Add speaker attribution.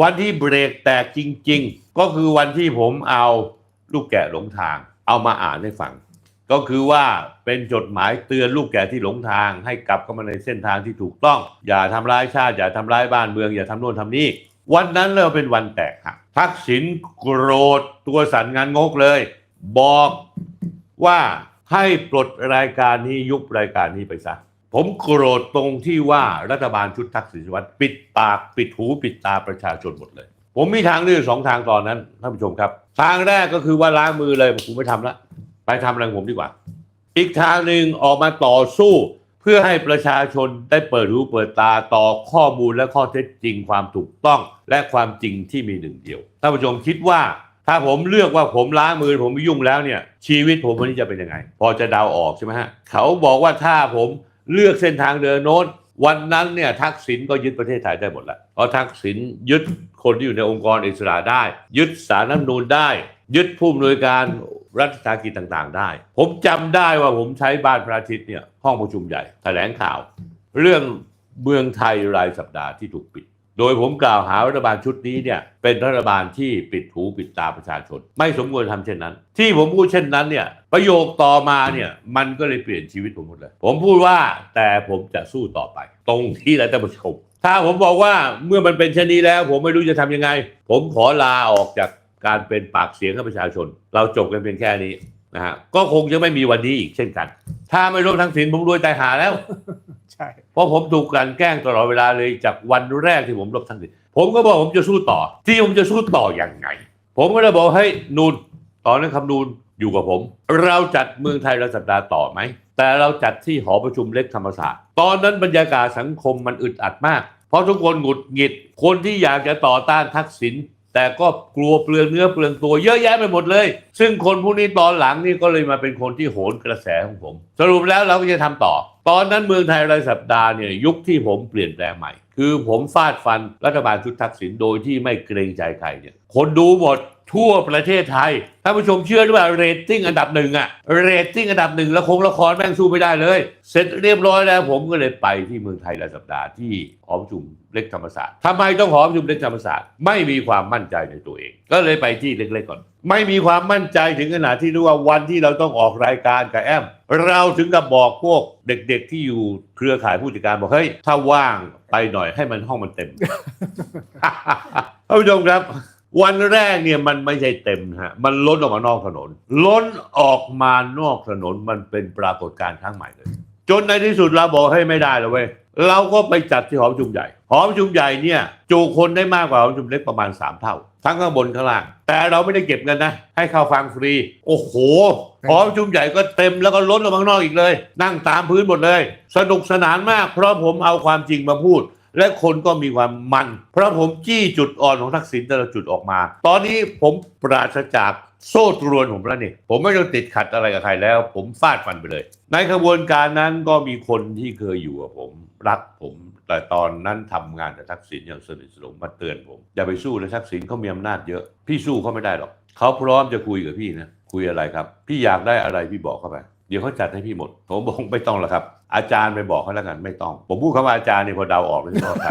Speaker 1: วันที่เบรกแตกจริง ๆ ก็คือวันที่ผมเอาลูกแกะหลงทาง เอามาอ่านให้ฟัง ก็คือว่าเป็นจดหมายเตือนลูกแกะที่หลงทาง ให้กลับเข้ามาในเส้นทางที่ถูกต้อง อย่าทำร้ายชาติ อย่าทำร้ายบ้านเมือง อย่าทำโน่นทำนี่ วันนั้นเราเป็นวันแตกหักทักษิณโกรธตัวสั่นงานงกเลย บอกว่าให้ปลดรายการนี้ยุบรายการนี้ไปซะ ผมโกรธตรงที่ว่ารัฐบาลชุดทักษิณชินวัตรปิดปากปิดหูปิดตาประชาชนหมดเลย ผมมีทางเลือกสองทางตอนนั้นท่านผู้ชมครับ ทางแรกก็คือว่าล้างมือเลยผมไม่ทำละไปทำอะไรงผมดีกว่า อีกทางหนึ่งออกมาต่อสู้เพื่อให้ประชาชนได้เปิดหูเปิดตาต่อข้อมูลและข้อเท็จจริงความถูกต้อง และความจริงที่มีหนึ่งเดียวท่านผู้ชมคิดว่า ถ้าผมเลือกว่าผมล้างมือผมไม่ยุ่งแล้วเนี่ย ชีวิตผมวันนี้จะเป็นยังไง พอจะเดาออกใช่ไหมฮะเขาบอกว่าถ้าผม เลือกเส้นทางเดินโน้น วันนั้นเนี่ยทักษิณก็ยึดประเทศไทยได้หมดแล้วเพราะทักษิณยึดคนที่อยู่ในองค์กรอิสระได้ ยึดสารน้ำนูนได้ ยึดผู้อำนวยการรัฐวิสาหกิจต่างๆ ได้ ผมจำได้ว่าผมใช้บ้านพระอาทิตย์เนี่ยห้องประชุมใหญ่แถลงข่าว เรื่องเมืองไทยรายสัปดาห์ที่ถูกปิด โดยผมกล่าวหารัฐบาลชุดนี้เนี่ยเป็นรัฐบาลที่ปิดหูปิดตาประชาชน ไม่สมควรทำเช่นนั้น ที่ผมพูดเช่นนั้นเนี่ยประโยคต่อมาเนี่ยมันก็เลยเปลี่ยนชีวิตผมหมดเลย ผมพูดว่าแต่ผมจะสู้ต่อไป ตรงที่แล้วท่ผู้ชมถ้าผมบอกว่าเมื่อมันเป็นเช่นนี้แล้ว ผมไม่รู้จะทำยังไง ผมขอลาออกจากการเป็นปากเสียงให้ประชาชน เราจบกันเพียงแค่นี้ นะฮะก็คงจะไม่มีวันนี้อีกเช่นกัน ถ้าไม่รวมทั้งสินผมรวยตายหาแล้ว
Speaker 2: ใช่
Speaker 1: เพราะผมถูกกลันแกล้งตลอดเวลาเลยจากวันแรกที่ผมลบทักษิณผมก็บอกผมจะสู้ต่อ ที่ผมจะสู้ต่ออย่างไง ผมก็เลยบอกให้ยนูนตอนนั้นคำนูนอยู่กับผม เราจัดเมืองไทยรายสัปดาห์ต่อไหม แต่เราจัดที่หอประชุมเล็กธรรมศาสตร์ ตอนนั้นบรรยากาศสังคมมันอึดอัดมาก เพราะทุกคนหงุดหงิด คนที่อยากจะต่อต้านทักษิณ แต่ก็กลัวเปลืองเนื้อเปลืองตัวเยอะแยะไปหมดเลย ซึ่งคนพวกนี้ตอนหลังนี่ก็เลยมาเป็นคนที่โหนกระแสของผม สรุปแล้วเราก็จะทำต่อ ตอนนั้นเมืองไทยรายสัปดาห์เนี่ยยุคที่ผมเปลี่ยนแปลงใหม่ คือผมฟาดฟันรัฐบาลชุดทักษิณโดยที่ไม่เกรงใจใครเนี่ยคนดูหมด ทั่วประเทศไทยท่านผู้ชมเชื่อหรือเปล่าเรตติ้งอันดับหนึ่งอะเรตติ้งอันดับหนึ่งละครละครแม่งสู้ไม่ได้เลย เสร็จเรียบร้อยแล้วผมก็เลยไปที่เมืองไทยรายสัปดาห์ที่หอประชุมเล็กธรรมศาสตร์ทำไมต้องหอประชุมเล็กธรรมศาสตร์ไม่มีความมั่นใจในตัวเอง ก็เลยไปที่เล็กๆก่อน ไม่มีความมั่นใจถึงขนาดที่รู้ว่าวันที่เราต้องออกรายการกับแอมเราถึงกับบอกพวกเด็กๆที่อยู่เครือข่ายผู้จัดการบอกเฮ้ยถ้าว่างไปหน่อยให้มันห้องมันเต็มท่านผู้ชมครับ วันแรกเนี่ยมันไม่ใช่เต็มฮะ มันล้นออกมานอกถนน ล้นออกมานอกถนนมันเป็นปรากฏการณ์ครั้งใหม่เลย จนในที่สุดเราบอกให้ไม่ได้แล้วเว้ย เราก็ไปจัดที่หอประชุมใหญ่ หอประชุมใหญ่เนี่ยจูคนได้มากกว่าหอประชุมเล็กประมาณ 3 เท่า ทั้งข้างบนข้างล่าง แต่เราไม่ได้เก็บเงินนะ ให้เข้าฟังฟรี โอ้โห หอประชุมใหญ่ก็เต็มแล้วก็ล้นออกมานอกอีกเลย นั่งตามพื้นหมดเลย สนุกสนานมาก เพราะผมเอาความจริงมาพูด และคนก็มีความมัน เพราะผมจี้จุดอ่อนของทักษิณแต่ละจุดออกมา ตอนนี้ผมปราศจากโซ่ตรวนผมแล้วนี่ผมไม่ต้องติดขัดอะไรกับใครแล้ว ผมฟาดฟันไปเลย ในขบวนการนั้นก็มีคนที่เคยอยู่กับผม รักผม แต่ตอนนั้นทำงานกับทักษิณอย่างสนิทสนมมาเตือนผม อย่าไปสู้เลยทักษิณเขามีอำนาจเยอะ พี่สู้เขาไม่ได้หรอกเขาพร้อมจะคุยกับพี่นะคุยอะไรครับ พี่อยากได้อะไรพี่บอกเข้าไป เดี๋ยวเขาจัดให้พี่หมด ผมบอกไม่ต้องหรอกครับ อาจารย์ไปบอกเขาแล้วกันไม่ต้อง ผมพูดคำว่าอาจารย์เนี่ยพอเดาออกเลยว่าใคร